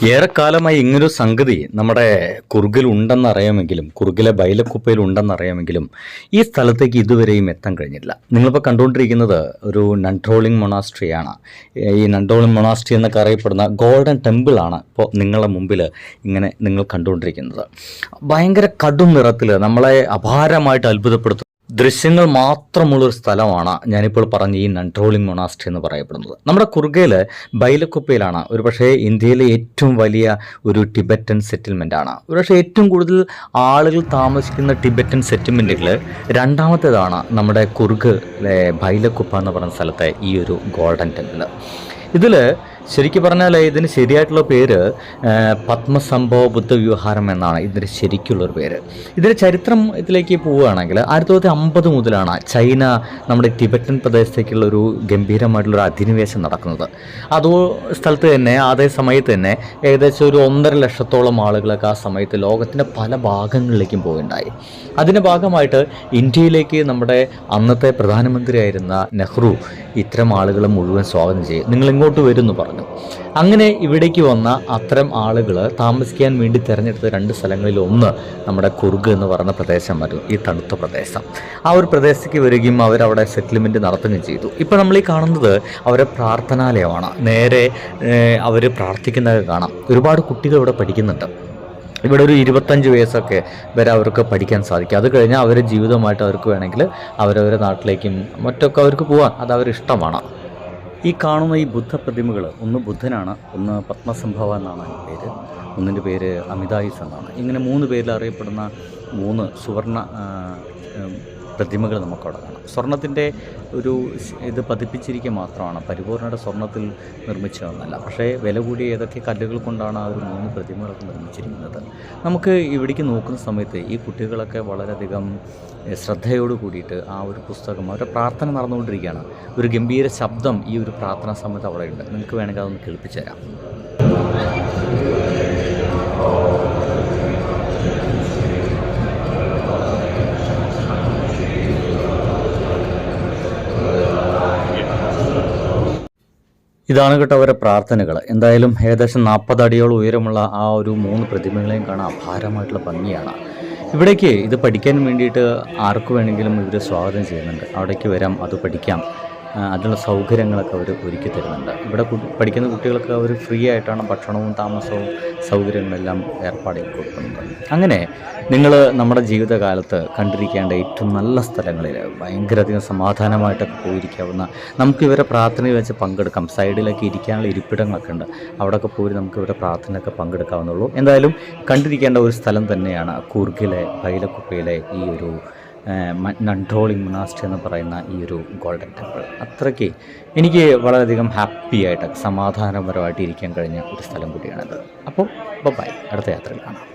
ഏറെക്കാലമായി ഇങ്ങനൊരു സംഗതി നമ്മുടെ കുറുകിൽ ഉണ്ടെന്നറിയാമെങ്കിലും കുറുകിലെ ബൈലക്കുപ്പയിൽ ഉണ്ടെന്നറിയാമെങ്കിലും ഈ സ്ഥലത്തേക്ക് ഇതുവരെയും എത്താൻ കഴിഞ്ഞില്ല. നിങ്ങളിപ്പോൾ കണ്ടുകൊണ്ടിരിക്കുന്നത് ഒരു നൺട്രോളിംഗ് മൊണാസ്ട്രിയാണ്. ഈ നൺട്രോളിംഗ് മൊണാസ്ട്രി എന്നൊക്കെ അറിയപ്പെടുന്ന ഗോൾഡൻ ടെമ്പിളാണ് ഇപ്പോൾ നിങ്ങളുടെ മുമ്പിൽ ഇങ്ങനെ നിങ്ങൾ കണ്ടുകൊണ്ടിരിക്കുന്നത്. ഭയങ്കര കടും നിറത്തിൽ നമ്മളെ അപാരമായിട്ട് അത്ഭുതപ്പെടുത്തും ദൃശ്യങ്ങൾ മാത്രമുള്ളൊരു സ്ഥലമാണ് ഞാനിപ്പോൾ പറഞ്ഞ ഈ നൺട്രോളിംഗ് മൊണാസ്ട്രി എന്ന് പറയപ്പെടുന്നത്. നമ്മുടെ കുറുകയിൽ ബൈലക്കുപ്പയിലാണ് ഒരുപക്ഷേ ഇന്ത്യയിലെ ഏറ്റവും വലിയ ഒരു ടിബറ്റൻ സെറ്റിൽമെന്റ് ആണ്. ഒരുപക്ഷേ ഏറ്റവും കൂടുതൽ ആളുകൾ താമസിക്കുന്ന ടിബറ്റൻ സെറ്റിൽമെന്റുകൾ രണ്ടാമത്തേതാണ് നമ്മുടെ കുറുകിലെ ബൈലക്കുപ്പ എന്ന് പറയുന്ന സ്ഥലത്തെ ഈ ഒരു ഗോൾഡൻ ടെമ്പിൾ ഇതിൽ ശരിക്കും പറഞ്ഞാൽ ഇതിന് ശരിയായിട്ടുള്ള പേര് പത്മസംഭവ ബുദ്ധവ്യൂഹാരം എന്നാണ്. ഇതിന് ശരിക്കുള്ളൊരു പേര്. ഇതിന്റെ ചരിത്രം ഇതിലേക്ക് പോവുകയാണെങ്കിൽ ആയിരത്തി തൊള്ളായിരത്തി അമ്പത് മുതലാണ് ചൈന നമ്മുടെ ടിബറ്റൻ പ്രദേശത്തേക്കുള്ള ഒരു ഗംഭീരമായിട്ടുള്ള ഒരു അധിനിവേശം നടക്കുന്നത്. അതോ സ്ഥലത്ത് തന്നെ അതേ സമയത്ത് തന്നെ ഏകദേശം ഒരു ഒന്നര ലക്ഷത്തോളം ആളുകളൊക്കെ ആ സമയത്ത് ലോകത്തിന്റെ പല ഭാഗങ്ങളിലേക്കും പോവുകയുണ്ടായി അതിന്റെ ഭാഗമായിട്ട് ഇന്ത്യയിലേക്ക് നമ്മുടെ അന്നത്തെ പ്രധാനമന്ത്രിയായിരുന്ന നെഹ്റു ഇത്തരം ആളുകളെ മുഴുവൻ സ്വാഗതം ചെയ്യും നിങ്ങൾ ഇങ്ങോട്ട് വരുമെന്ന് പറഞ്ഞു. അങ്ങനെ ഇവിടേക്ക് വന്ന അത്തരം ആളുകൾ താമസിക്കാൻ വേണ്ടി തിരഞ്ഞെടുത്ത രണ്ട് സ്ഥലങ്ങളിൽ ഒന്ന് നമ്മുടെ കുർഗ് എന്ന് പറയുന്ന പ്രദേശമായിരുന്നു ഈ തണുത്ത പ്രദേശം. ആ ഒരു പ്രദേശത്തേക്ക് വരികയും അവരവിടെ സെറ്റിൽമെന്റ് നടത്തുകയും ചെയ്തു. ഇപ്പോൾ നമ്മൾ ഈ കാണുന്നത് അവരെ പ്രാർത്ഥനാലയമാണ്. നേരെ അവർ പ്രാർത്ഥിക്കുന്നത് കാണാം. ഒരുപാട് കുട്ടികൾ ഇവിടെ പഠിക്കുന്നുണ്ട്. ഇവിടെ ഒരു ഇരുപത്തഞ്ച് വയസ്സൊക്കെ വരെ അവർക്ക് പഠിക്കാൻ സാധിക്കും. അത് കഴിഞ്ഞാൽ അവരുടെ ജീവിതമായിട്ട് അവർക്ക് വേണമെങ്കിൽ അവരവരുടെ നാട്ടിലേക്കും മറ്റൊക്കെ അവർക്ക് പോകാൻ അത് അവർ ഇഷ്ടമാണ് ഈ കാണുന്ന ഈ ബുദ്ധ പ്രതിമകൾ ഒന്ന് ബുദ്ധനാണ് ഒന്ന് പത്മസംഭവ എന്നാണ് അതിന്റെ പേര്. ഒന്നിന്റെ പേര് അമിതായുസ് എന്നാണ്. ഇങ്ങനെ മൂന്ന് പേരിൽ അറിയപ്പെടുന്ന മൂന്ന് സുവർണ പ്രതിമകൾ നമുക്കവിടെ കാണാം. സ്വർണത്തിന്റെ ഒരു ഇത് പതിപ്പിച്ചിരിക്കുക മാത്രമാണ്. പരിപൂർണയുടെ സ്വർണത്തിൽ നിർമ്മിച്ചതൊന്നല്ല പക്ഷേ വില കൂടിയ ഏതൊക്കെ കല്ലുകൾ കൊണ്ടാണ് ആ ഒരു മൂന്ന് പ്രതിമകളൊക്കെ നിർമ്മിച്ചിരിക്കുന്നത്? നമുക്ക് ഇവിടേക്ക് നോക്കുന്ന സമയത്ത് ഈ കുട്ടികളൊക്കെ വളരെയധികം ശ്രദ്ധയോട് കൂടിയിട്ട് ആ ഒരു പുസ്തകം അവരുടെ പ്രാർത്ഥന നടന്നുകൊണ്ടിരിക്കുകയാണ്. ഒരു ഗംഭീര ശബ്ദം ഈ ഒരു പ്രാർത്ഥനാ സമയത്ത് അവിടെയുണ്ട് നിങ്ങൾക്ക് വേണമെങ്കിൽ അതൊന്ന് കേൾപ്പിച്ചു തരാം ഇതാണ് കേട്ടോ അവരെ പ്രാർത്ഥനകൾ. എന്തായാലും ഏകദേശം നാൽപ്പത് അടിയോളം ഉയരമുള്ള ആ ഒരു മൂന്ന് പ്രതിമകളെയും കാണാൻ അപാരമായിട്ടുള്ള ഭംഗിയാണ്. ഇവിടേക്ക് ഇത് പഠിക്കാൻ വേണ്ടിയിട്ട് ആർക്ക് വേണമെങ്കിലും ഇവർ സ്വാഗതം ചെയ്യുന്നുണ്ട്. അവിടേക്ക് വരാം അത് പഠിക്കാം. അതിനുള്ള സൗകര്യങ്ങളൊക്കെ അവർ ഒരുക്കി തരുന്നുണ്ട്. ഇവിടെ പഠിക്കുന്ന കുട്ടികൾക്ക് അവർ ഫ്രീ ആയിട്ടാണ് ഭക്ഷണവും താമസവും സൗകര്യങ്ങളെല്ലാം ഏർപ്പാട് ചെയ്ത് കൊടുക്കുന്നത്. അങ്ങനെ നിങ്ങൾ നമ്മുടെ ജീവിതകാലത്ത് കണ്ടിരിക്കേണ്ട ഏറ്റവും നല്ല സ്ഥലങ്ങളിൽ ഭയങ്കരധികം സമാധാനമായിട്ടൊക്കെ പോയിരിക്കാവുന്ന നമുക്ക് ഇവരെ പ്രാർത്ഥനയിൽ വെച്ച് പങ്കെടുക്കാം. സൈഡിലൊക്കെ ഇരിക്കാനുള്ള ഇരിപ്പിടങ്ങളൊക്കെ ഉണ്ട്. അവിടെയൊക്കെ പോയി നമുക്ക് ഇവരെ പ്രാർത്ഥനയൊക്കെ പങ്കെടുക്കാവുന്നുള്ളൂ എന്തായാലും കണ്ടിരിക്കേണ്ട ഒരു സ്ഥലം തന്നെയാണ് കൂർഗിലെ ഭൈലക്കുപ്പയിലെ ഈ ഒരു നൺട്രോളിംഗ് മൊണാസ്ട്രി എന്ന് പറയുന്ന ഈ ഒരു ഗോൾഡൻ ടെമ്പിൾ അത്രയ്ക്ക് എനിക്ക് വളരെയധികം ഹാപ്പി ആയിട്ട് സമാധാനപരമായിട്ട് ഇരിക്കാൻ കഴിഞ്ഞ ഒരു സ്ഥലം കൂടിയാണിത്. അപ്പോൾ ബൈ അടുത്ത യാത്രയിൽ കാണാം.